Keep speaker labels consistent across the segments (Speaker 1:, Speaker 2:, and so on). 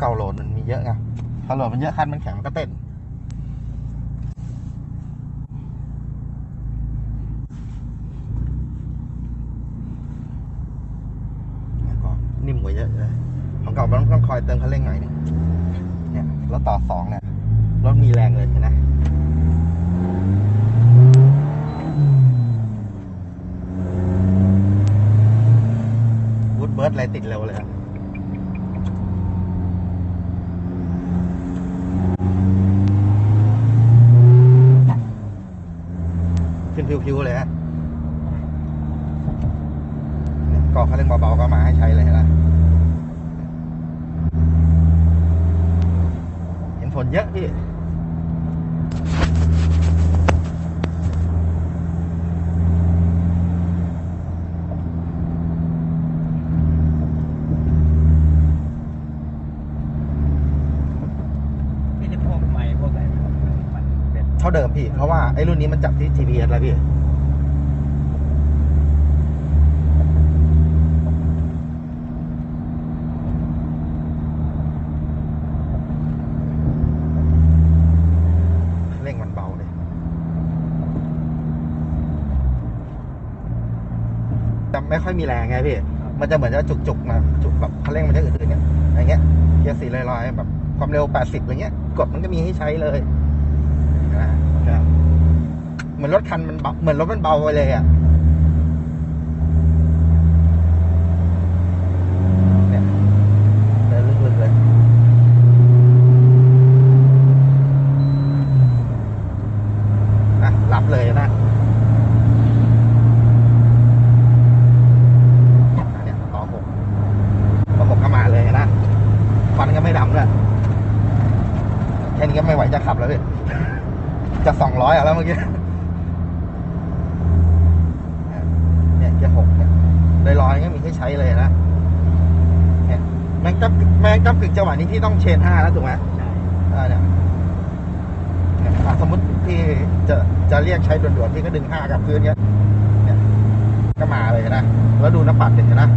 Speaker 1: เก่าโหลดมันมีเยอะไงพอโหลดมันเยอะคันมันแข็งมันก็เต้นแล้วก็นิ่มกว่าเยอะเลยของเก่ามันต้องคอยเติมคันเร่งหน่อยนึงเนี่ยรถต่อสองเนี่ยรถมีแรงเลยนไหมวูดเบิร์ดอะไรติดเร็วเลยอะขึ้น พิวเลยฮะกอกคันเร่งเบาๆก็มาให้ใช้เลยนไหมเห็นผลเยอะพี่
Speaker 2: ไม่ได้พวกไม้พวกอะไรมัน
Speaker 1: ท่าเดิมพี่ เพราะว่าไอ้รุ่นนี้มันจับที่ GPS แล้วพี่เร่งมันเบาเลยจะไม่ค่อยมีแรงไงพี่ มันจะเหมือนจะจุกๆมาจุกแบบคันเร่งมันจะอื่นๆเนี่ยอย่างเงี้ยเกียร์สี่ลอยๆแบบความเร็ว 80อะไรเงี้ย กดมันก็มีให้ใช้เลย นะนะครับเหมือนรถคันมันเบาเหมือนรถมันเบาไปเลยอะเนี่ยเดินลึกๆเลยอะรับเลยนะเนี่ยต่อหกต่อหกก็มาเลยนะฟันก็ไม่ดำเลยแค่นี้ก็ไม่ไหวจะขับแล้วพี่ จะสองร้อยอะแล้วเมื่อกี้เนี่ยเกียร์หกเนี่ยได้ร้อยก็มีให้ใช้เลยนะเนี่ยแม่งจับแม่งจับกึกจังหวะนี้พี่ต้องเชนห้าแล้วถูกไหม
Speaker 2: ใช่
Speaker 1: อ่าเนี่ยเนี่ยอะสมมติพี่จะจะเรียกใช้ด่วนๆพี่ก็ดึงห้ากับพื้นเนี้ยเนี่ยก็มาเลยนะแล้วดูน้ำปัดเด็กนะ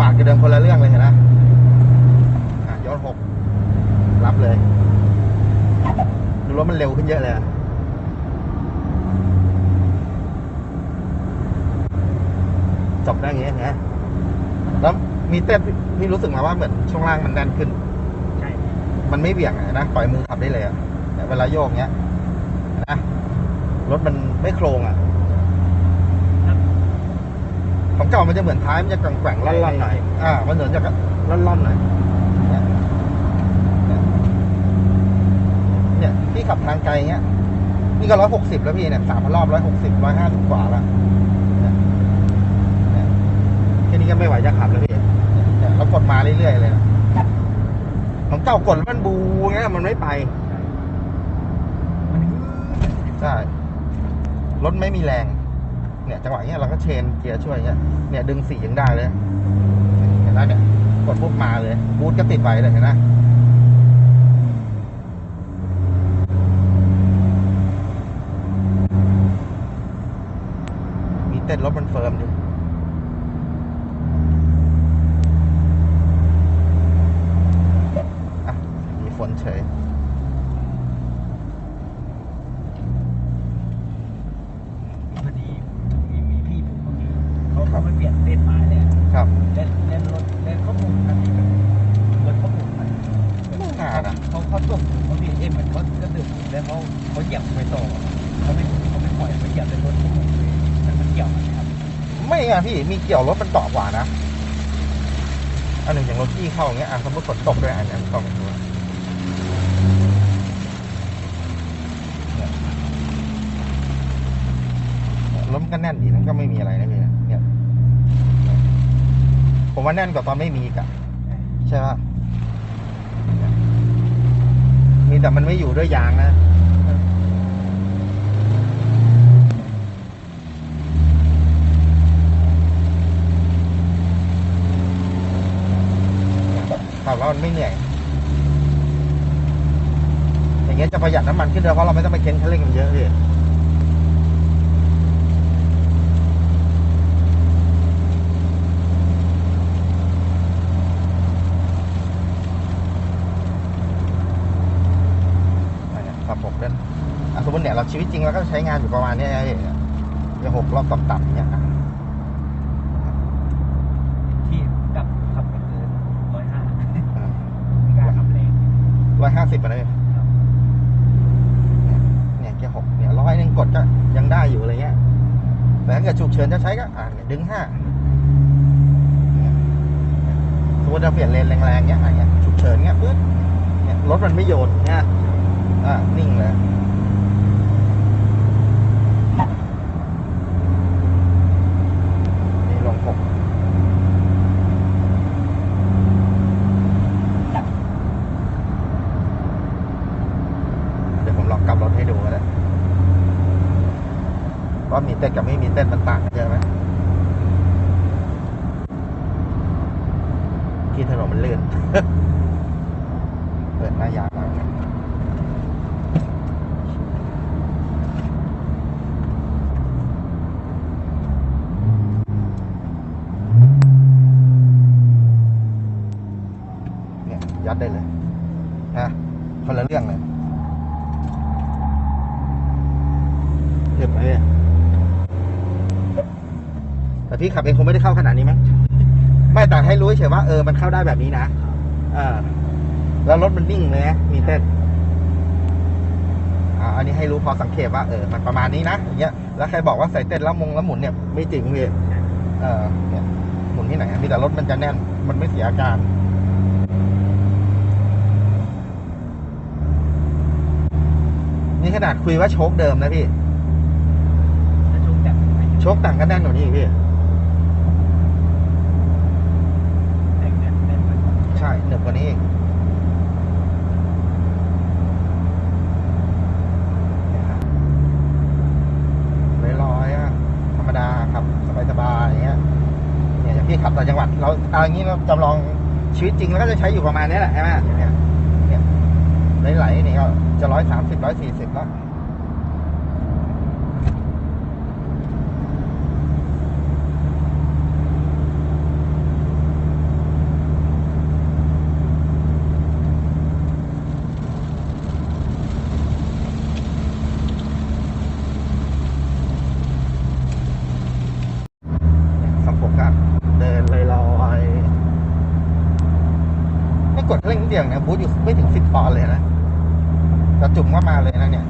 Speaker 1: ปากจะเดิมคนละเรื่องเลยเห็นนะอะย้อนหกรับเลยดูรถมันเร็วขึ้นเยอะเลยอะจบ ได้อย่างเงี้ยนะแล้วมีเต้นพี่รู้สึกมาว่าเหมือนช่วงล่างมันแน่นขึ้น
Speaker 2: ใช่
Speaker 1: มันไม่เบี่ยงอะนะปล่อยมือขับได้เลยอะเนี่ยเวลาโยกเงี้ยนะรถมันไม่โครงอะของเก่ามันจะเหมือนท้ายมันจะแกว่งๆล่อนๆหน่อยอ่ามันเหมือนจะล่อนๆหน่อยเนี่ยเนี่ยเนี่ยพี่ขับทางไกลเงี้ยนี่ก็ร้อยหกสิบแล้วพี่เนี่ยสามพันรอบร้อยหกสิบร้อยห้าสิบกว่าแล้วเนี่ยเนี่ยแค่ นี้ก็ไม่ไหวจะขับแล้วพี่เนี่ยเรากดมาเรื่อยๆเลยนะของเก่ากดแล้วมันบูเงี้ยมันไม่ไปใช่รถไม่มีแรง เนี่ยจังหวะเนี้ยเราก็เชนเกียร์ช่วยเงี้ยเนี่ยดึงสียังได้เลยเห็นไหมเนี่ยกดปุ๊บมาเลยบูทก็ติดไว้เลยเห็นไหมมีเต้นรถมันเฟิร์มดิ อะ มีฝ นเฉย
Speaker 2: พอดีมีมีพี่ผมคนนี้เขาเขาไม่เปลี่ยนเส้นไม้เนี่ย
Speaker 1: ครับ
Speaker 2: เล่นเล่นรถเล่นข้อมูลอันนี้แบบรถข้อมูลมัน
Speaker 1: ไม่น่านะ
Speaker 2: เขาเขาตกเขาเปลี่ยนเอ็มมันเขาก็ดึกแล้วเขาเขาเหยียบไปต่อเขาไม่เขาไม่ปล่อยเขาเหยียบในรถข้อมูลเลยมันมันเกี่ยวกันไหมครับ
Speaker 1: ไม่อะพี่มีเกี่ยวรถมันเกาะกว่านะอันหนึ่งอย่างรถที่เข้าอย่างเงี้ยอะสมมติฝนตกด้วยอันนี้เข้าไปดูเนี่ยรถมันก็แน่นดีมัน ก็ไม่มีอะไรนะพี่เนี่ย ผมว่าแน่นกว่าตอนไม่มีอีกะใช่ป่ะมีแต่มันไม่อยู่ด้วยยางนะขับแล้วมันไม่เหนื่อย อย่างเงี้ยจะประหยัดน้ำมันขึ้นด้วยเพราะเราไม่ต้องไปเค้นคันเร่งมันเยอะพี่ ชีวิตจริงแล้วก็ใช้งานอยู่ประมาณเนี้ยพี่จะหกรอบต่ำๆเนี่ยนะ
Speaker 2: ที่กับขับไปเกินร้อยห้าไม่กล้าขับแรง
Speaker 1: ร้อยห้าสิบอะไรเนี่ยเนี่ยเกียร์หกเนี่ยร้อยหนึ่งกดก็ยังได้อยู่อะไรเงี้ยแต่ถ้าเกิดฉุกเฉินจะใช้ก็อ่าเนี่ยดึงห้าเนี่ยสมมติเราเปลี่ยนเลนแรงๆเงี้ยอะเนี่ยฉุกเฉินเงี้ยปึ๊บเนี่ยรถมันไม่โยนเนี่ยอ่านิ่งเลยนี่ลงหกเดี๋ยวผมลองกลับรถให้ดูก็ได้ ว่ามีเต้นกับไม่มีเต้นมันต่างกันเยอะไหม ที่ถนนมันลื่น เปิดหน้ายางหน่อยเนี่ยยัดได้เลยนะคนละเรื่องเลยเห็นไหมเนี่ยแต่พี่ขับเองคงไม่ได้เข้าขนาดนี้มั้ง ไม่แต่ให้รู้เฉยว่าเออมันเข้าได้แบบนี้นะอ่าแล้วรถมันนิ่งเลยนะมีเต้นอ่าอันนี้ให้รู้พอสังเกตว่าเออมันประมาณนี้นะอย่างเงี้ยแล้วใครบอกว่าใส่เต้นแล้วมงแล้วหมุนเนี่ยไม่จริงพี่เออเนี่ยหมุนที่ไหนมีแต่รถมันจะแน่น มันไม่เสียอาการนี่ขนาดคุยว่าโชคเดิมนะพี่
Speaker 2: ถ้าช่วงแต่งไม่
Speaker 1: โชคต่างกันแน่นกว่านี้อีกพี่
Speaker 2: แต่งแน่นแน่นไป
Speaker 1: ใช่หนึบกว่านี้อีกเนี่ยครับลอยๆอะ ธรรมดาครับ สบายๆอย่างเงี้ย เนี่ยอย่างพี่ ขับต่างจังหวัด เราเอาอย่างนี้เราจำลองชีวิตจริงแล้วก็จะใช้อยู่ประมาณนี้แหละใช่ไหมเนี่ยเนี่ยไหลๆนี่ก็จะร้อยสามสิบร้อยสี่สิบแล้ว สองผมก็เดินลอยลอยๆไม่กด เดียวเนี่ยบูธอยู่ไม่ถึงสิบปอนด์เลยนะกระจุ่มก็มาเลยนะเนี่ย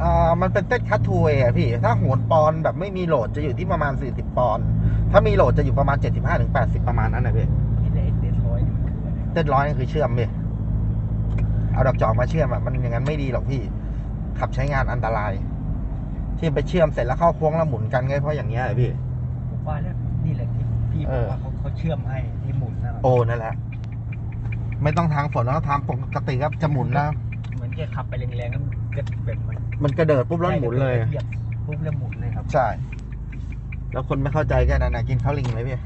Speaker 1: เออ มันเป็นเต้นคัตทูเวย์อะพี่ ถ้าโหนปอนด์แบบไม่มีโหลดจะอยู่ที่ประมาณ 40 ปอนด์ถ้ามีโหลดจะอยู่ประมาณ 75ถึง80 ประมาณนั้นนะพี่
Speaker 2: นี่เลยเดทร้อยมันคืออะไร
Speaker 1: เต้นร้อยนี่คือเชื่อมพี่เอาดอกจอกมาเชื่อมอะมันอย่างนั้นไม่ดีหรอกพี่ ขับใช้งานอันตราย ที่ไปเชื่อมเสร็จแล้วเข้าโค้งแล้วหมุนกันก็เพราะอย่างเงี้ยอะพี่
Speaker 2: ผมว่าแล้วนี่แหละที่พี่บ
Speaker 1: เอ
Speaker 2: อก
Speaker 1: อ
Speaker 2: ว่าเขาเขาเชื่อมให้ที่หมุนนะ
Speaker 1: โอ้นั่นแหละไม่ต้องทางฝนแล้วทางปกติครับจะหมุนแล้ว
Speaker 2: เหมือนแกขับไปแรงๆแล้วก็แบบมัน
Speaker 1: มันกระเดิดปุ๊บแล้วหมุนเลย
Speaker 2: เหยียบปุ๊บแล้วหมุนเลยครับ
Speaker 1: ใช่ แล้วคนไม่เข้าใจแค่นั้นนะกินข้าวลิงเลยพี่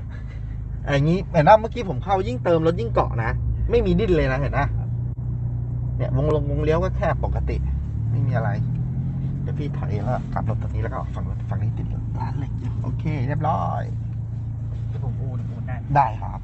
Speaker 1: ไอ้งี้เห็นนะเมื่อกี้ผมเข้ายิ่งเติมรถยิ่งเกาะนะ ไม่มีดิ้นเลยนะเห็นนะเนี่ยวงลงวงเลี้ยวก็แค่ปกติ ไม่มีอะไรดี๋ยวพี่ถอยแล้วกลับรถตรงนี้แล้วก็ฝั่งรถฝั่งนี้ติดร้านเหล็กอยู่โอเค เรียบร้อย
Speaker 2: ที่ผมอูนอูนได้
Speaker 1: ได้ครับ